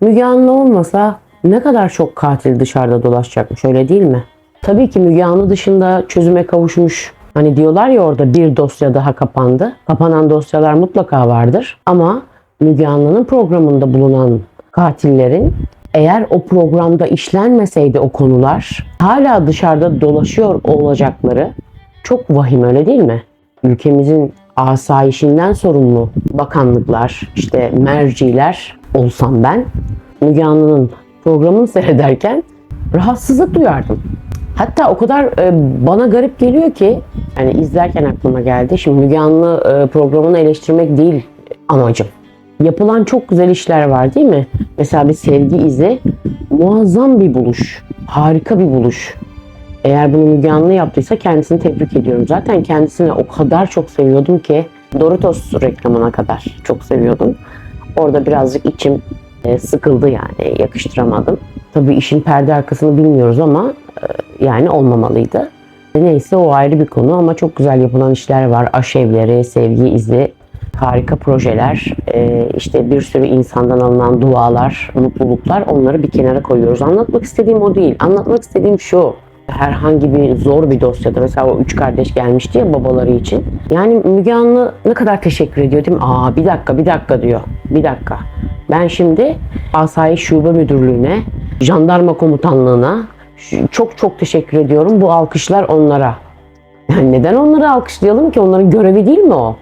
Müge Anlı olmasa ne kadar çok katil dışarıda dolaşacakmış öyle değil mi? Tabii ki Müge Anlı dışında çözüme kavuşmuş Hani diyorlar ya orada bir dosya daha kapandı. Kapanan dosyalar mutlaka vardır. Ama Müge Anlı'nın programında bulunan katillerin eğer o programda işlenmeseydi o konular hala dışarıda dolaşıyor olacakları çok vahim öyle değil mi? Ülkemizin asayişinden sorumlu bakanlıklar, işte merciler olsam ben Müge Anlı'nın programını seyrederken rahatsızlık duyardım. Hatta o kadar e, bana garip geliyor ki yani izlerken aklıma geldi. Şimdi Müge Anlı e, programını eleştirmek değil amacım. Yapılan çok güzel işler var değil mi? Mesela bir sevgi izi muazzam bir buluş. Harika bir buluş. Eğer bunu Müge Anlı yaptıysa kendisini tebrik ediyorum. Zaten kendisini o kadar çok seviyordum ki Doritos reklamına kadar çok seviyordum. Orada birazcık içim e, sıkıldı yani yakıştıramadım. Tabii işin perde arkasını bilmiyoruz ama e, yani olmamalıydı. Neyse o ayrı bir konu ama çok güzel yapılan işler var. Aşevleri, sevgi izi, harika projeler, e, işte bir sürü insandan alınan dualar, mutluluklar onları bir kenara koyuyoruz. Anlatmak istediğim o değil. Anlatmak istediğim şu. Herhangi bir zor bir dosyada mesela o üç kardeş gelmişti ya babaları için. Yani Müge Anlı ne kadar teşekkür ediyor değil mi? Aa bir dakika bir dakika diyor. Bir dakika. Ben şimdi Asayiş Şube Müdürlüğü'ne, Jandarma Komutanlığı'na çok çok teşekkür ediyorum. Bu alkışlar onlara. Yani neden onları alkışlayalım ki? Onların görevi değil mi o?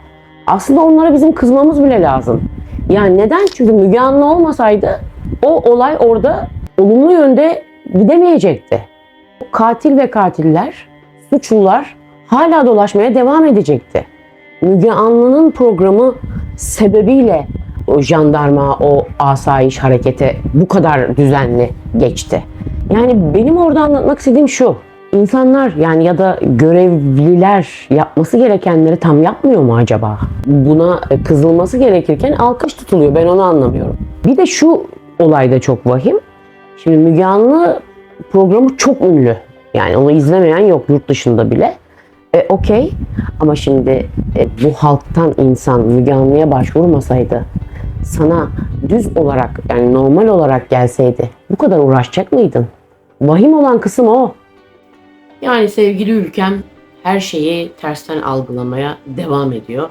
Aslında onlara bizim kızmamız bile lazım. Yani neden? Çünkü Müge Anlı olmasaydı o olay orada olumlu yönde gidemeyecekti. Katil ve katiller, suçlular hala dolaşmaya devam edecekti. Müge Anlı'nın programı sebebiyle o jandarma, o asayiş harekete bu kadar düzenli geçti. Yani benim orada anlatmak istediğim şu. İnsanlar yani ya da görevliler yapması gerekenleri tam yapmıyor mu acaba? Buna kızılması gerekirken alkış tutuluyor. Ben onu anlamıyorum. Bir de şu olay da çok vahim. Şimdi Müge Anlı programı çok ünlü. Yani onu izlemeyen yok yurt dışında bile. E, Okey ama şimdi e, bu halktan insan Müge başvurmasaydı sana düz olarak yani normal olarak gelseydi bu kadar uğraşacak mıydın? Vahim olan kısım o. Yani sevgili ülkem her şeyi tersten algılamaya devam ediyor.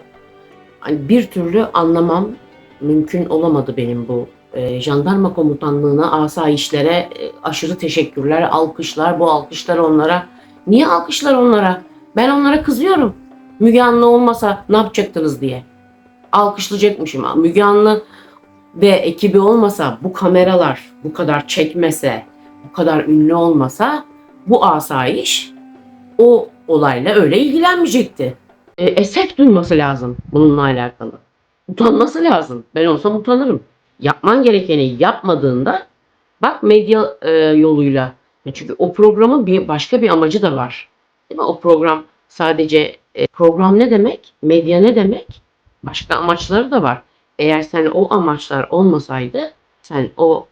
Hani bir türlü anlamam mümkün olamadı benim bu e, jandarma komutanlığına, asayişlere e, aşırı teşekkürler, alkışlar, bu alkışlar onlara. Niye alkışlar onlara? Ben onlara kızıyorum. Müge Anlı olmasa ne yapacaktınız diye. Alkışlayacakmışım. Müge Anlı ve ekibi olmasa, bu kameralar bu kadar çekmese, bu kadar ünlü olmasa bu asayiş o olayla öyle ilgilenmeyecekti. E, esef duyması lazım bununla alakalı. Utanması lazım. Ben olsam utanırım. Yapman gerekeni yapmadığında bak medya e, yoluyla. Çünkü o programın bir başka bir amacı da var. Değil mi? O program sadece e, program ne demek? Medya ne demek? Başka amaçları da var. Eğer sen o amaçlar olmasaydı sen o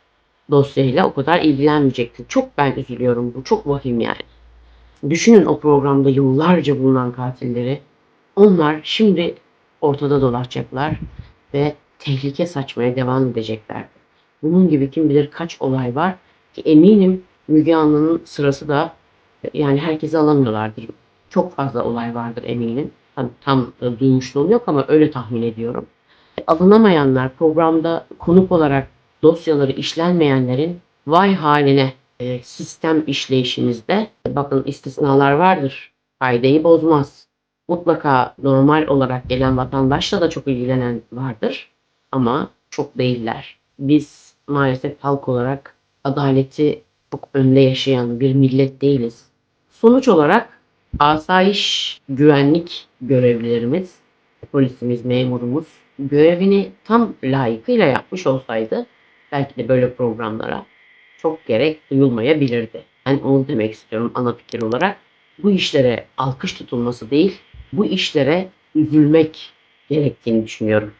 dosyayla o kadar ilgilenmeyecektin. Çok ben üzülüyorum bu. Çok vahim yani. Düşünün o programda yıllarca bulunan katilleri. Onlar şimdi ortada dolaşacaklar ve tehlike saçmaya devam edecekler. Bunun gibi kim bilir kaç olay var ki eminim Müge Anlı'nın sırası da yani herkesi alamıyorlardır. Çok fazla olay vardır eminim. Tam, tam e, duymuşluğum yok ama öyle tahmin ediyorum. Alınamayanlar programda konuk olarak dosyaları işlenmeyenlerin vay haline e, sistem işleyişimizde bakın istisnalar vardır. Kaideyi bozmaz. Mutlaka normal olarak gelen vatandaşla da çok ilgilenen vardır ama çok değiller. Biz maalesef halk olarak adaleti çok önde yaşayan bir millet değiliz. Sonuç olarak asayiş güvenlik görevlilerimiz, polisimiz, memurumuz görevini tam layıkıyla yapmış olsaydı belki de böyle programlara çok gerek duyulmayabilirdi. Ben onu demek istiyorum ana fikir olarak. Bu işlere alkış tutulması değil, bu işlere üzülmek gerektiğini düşünüyorum.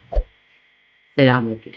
Selamünaleyküm.